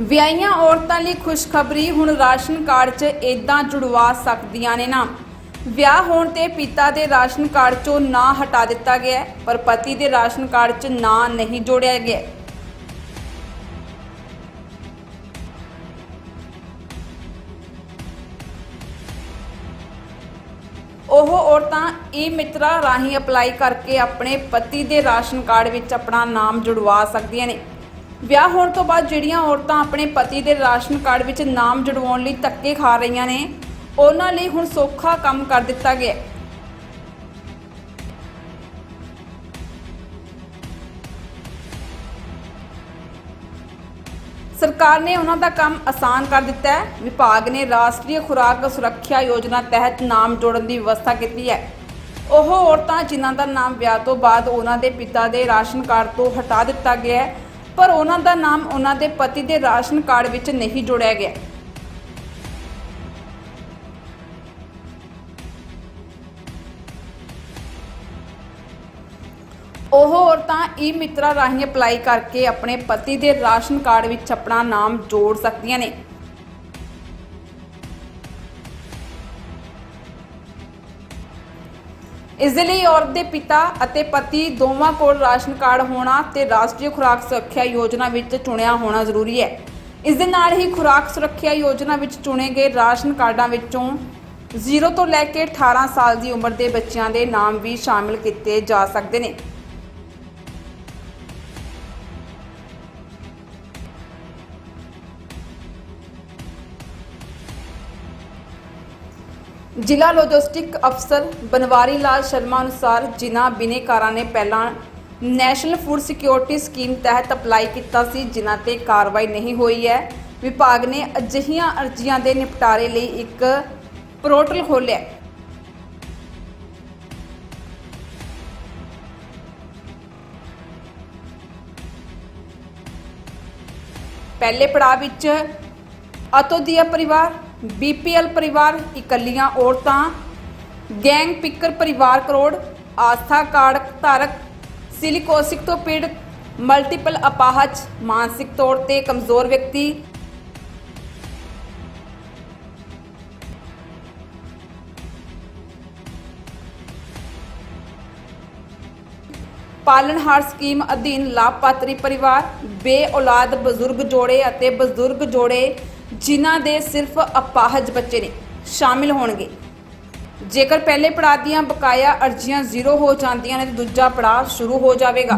ਵਿਆਹੀਆਂ ਔਰਤਾਂ ਲਈ ਖੁਸ਼ਖਬਰੀ ਹੁਣ ਰਾਸ਼ਨ ਕਾਰਡ 'ਚ ਇਦਾਂ ਜੁੜਵਾ ਸਕਦੀਆਂ ਨੇ ਨਾ ਵਿਆਹ ਹੋਣ ਤੇ ਪਿਤਾ ਦੇ ਰਾਸ਼ਨ ਕਾਰਡ 'ਚੋਂ ਨਾਂ ਹਟਾ ਦਿੱਤਾ ਗਿਆ ਹੈ, ਪਰ ਪਤੀ ਦੇ ਰਾਸ਼ਨ ਕਾਰਡ 'ਚ ਨਾਂ ਨਹੀਂ ਜੋੜਿਆ ਗਿਆ ਹੈ। ਉਹ ਔਰਤਾਂ ਈ ਮਿੱਤਰਾ ਰਾਹੀਂ ਅਪਲਾਈ ਕਰਕੇ ਆਪਣੇ ਪਤੀ ਦੇ ਰਾਸ਼ਨ ਕਾਰਡ ਵਿੱਚ ਆਪਣਾ ਨਾਮ ਜੁੜਵਾ ਸਕਦੀਆਂ ਨੇ ਵਿਆਹ ਹੋਣ ਤੋਂ ਬਾਅਦ ਜਿਹੜੀਆਂ ਔਰਤਾਂ ਆਪਣੇ ਪਤੀ ਦੇ ਰਾਸ਼ਨ ਕਾਰਡ ਵਿੱਚ ਨਾਮ ਜੁੜਵਾਉਣ ਲਈ ਧੱਕੇ ਖਾ ਰਹੀਆਂ ਨੇ, ਉਹਨਾਂ ਲਈ ਹੁਣ ਸੌਖਾ ਕੰਮ ਕਰ ਦਿੱਤਾ ਗਿਆ ਹੈ। ਸਰਕਾਰ ਨੇ ਉਹਨਾਂ ਦਾ ਕੰਮ ਆਸਾਨ ਕਰ ਦਿੱਤਾ ਹੈ ਵਿਭਾਗ ਨੇ ਰਾਸ਼ਟਰੀ ਖੁਰਾਕ ਸੁਰੱਖਿਆ ਯੋਜਨਾ ਤਹਿਤ ਨਾਮ ਜੋੜਨ ਦੀ ਵਿਵਸਥਾ ਕੀਤੀ ਹੈ ਉਹ ਔਰਤਾਂ ਜਿਨ੍ਹਾਂ ਦਾ ਨਾਮ ਵਿਆਹ ਤੋਂ ਬਾਅਦ ਉਹਨਾਂ ਦੇ ਪਿਤਾ ਦੇ ਰਾਸ਼ਨ ਕਾਰਡ ਤੋਂ ਹਟਾ ਦਿੱਤਾ ਗਿਆ ਹੈ ਪਰ ਉਹਨਾਂ ਦਾ ਨਾਮ ਉਹਨਾਂ ਦੇ ਪਤੀ ਦੇ ਰਾਸ਼ਨ ਕਾਰਡ ਵਿੱਚ ਨਹੀਂ ਜੋੜਿਆ ਗਿਆ। ਉਹ ਔਰਤਾਂ ਈ ਮਿੱਤਰਾ ਰਾਹੀਂ ਅਪਲਾਈ ਕਰਕੇ ਆਪਣੇ ਪਤੀ ਦੇ ਰਾਸ਼ਨ ਕਾਰਡ ਵਿੱਚ ਆਪਣਾ ਨਾਮ ਜੋੜ ਸਕਦੀਆਂ ਨੇ। ਇਸ ਦੇ ਲਈ ਔਰਤ ਦੇ ਪਿਤਾ ਅਤੇ ਪਤੀ ਦੋਵਾਂ ਕੋਲ ਰਾਸ਼ਨ ਕਾਰਡ ਹੋਣਾ ਤੇ ਰਾਸ਼ਟਰੀ ਖੁਰਾਕ ਸੁਰੱਖਿਆ ਯੋਜਨਾ ਵਿੱਚ ਚੁਣਿਆ ਹੋਣਾ ਜ਼ਰੂਰੀ ਹੈ। ਇਸ ਦੇ ਨਾਲ ਹੀ ਖੁਰਾਕ ਸੁਰੱਖਿਆ ਯੋਜਨਾ ਵਿੱਚ ਚੁਣੇ ਗਏ ਰਾਸ਼ਨ ਕਾਰਡਾਂ ਵਿੱਚੋਂ 0 ਤੋਂ ਲੈ ਕੇ 18 ਸਾਲ ਦੀ ਉਮਰ ਦੇ ਬੱਚਿਆਂ ਦੇ ਨਾਮ ਵੀ ਸ਼ਾਮਿਲ ਕੀਤੇ ਜਾ ਸਕਦੇ ਨੇ। ਜ਼ਿਲ੍ਹਾ ਲੌਜਿਸਟਿਕ ਅਫਸਰ ਬਨਵਾਰੀ ਲਾਲ ਸ਼ਰਮਾ ਅਨੁਸਾਰ ਜਿਨ੍ਹਾਂ ਬਿਨੇਕਾਰਾਂ ਨੇ ਪਹਿਲਾਂ ਨੈਸ਼ਨਲ ਫੂਡ ਸਿਕਿਉਰਿਟੀ ਸਕੀਮ ਤਹਿਤ ਅਪਲਾਈ ਕੀਤਾ ਸੀ, ਜਿਨ੍ਹਾਂ ਤੇ ਕਾਰਵਾਈ ਨਹੀਂ ਹੋਈ ਹੈ। ਵਿਭਾਗ ਨੇ ਅਜਿਹੀਆਂ ਅਰਜ਼ੀਆਂ ਦੇ ਨਿਪਟਾਰੇ ਲਈ ਇੱਕ ਪੋਰਟਲ ਖੋਲ੍ਹਿਆ ਪਹਿਲੇ ਪੜਾਅ ਵਿੱਚ ਅਤੋਦੀਆ ਪਰਿਵਾਰ ਬੀਪੀਐਲ ਪਰਿਵਾਰ ਇਕੱਲੀਆਂ ਔਰਤਾਂ, ਗੈਂਗ ਪਿੱਕਰ ਪਰਿਵਾਰ ਕਰੋੜ, ਆਸਥਾ ਕਾਰਡ ਧਾਰਕ, ਸਿਲਿਕੋਸਿਕ ਤੋਂ ਪੀੜਤ, ਮਲਟੀਪਲ ਅਪਾਹਜ, ਮਾਨਸਿਕ ਤੌਰ ਤੇ ਕਮਜ਼ੋਰ ਵਿਅਕਤੀ। ਪਾਲਣਹਾਰ ਸਕੀਮ ਅਧੀਨ ਲਾਭਪਾਤਰੀ ਪਰਿਵਾਰ ਬੇ ਔਲਾਦ ਬਜ਼ੁਰਗ ਜੋੜੇ ਅਤੇ ਬਜ਼ੁਰਗ ਜੋੜੇ ਜਿਨ੍ਹਾਂ ਦੇ ਸਿਰਫ ਅਪਾਹਜ ਬੱਚੇ ਨੇ ਸ਼ਾਮਿਲ ਹੋਣਗੇ। ਜੇਕਰ ਪਹਿਲੇ ਪੜਾਅ ਦੀਆਂ ਬਕਾਇਆ ਅਰਜ਼ੀਆਂ ਜ਼ੀਰੋ ਹੋ ਜਾਂਦੀਆਂ ਨੇ ਤਾਂ ਦੂਜਾ ਪੜਾਅ ਸ਼ੁਰੂ ਹੋ ਜਾਵੇਗਾ।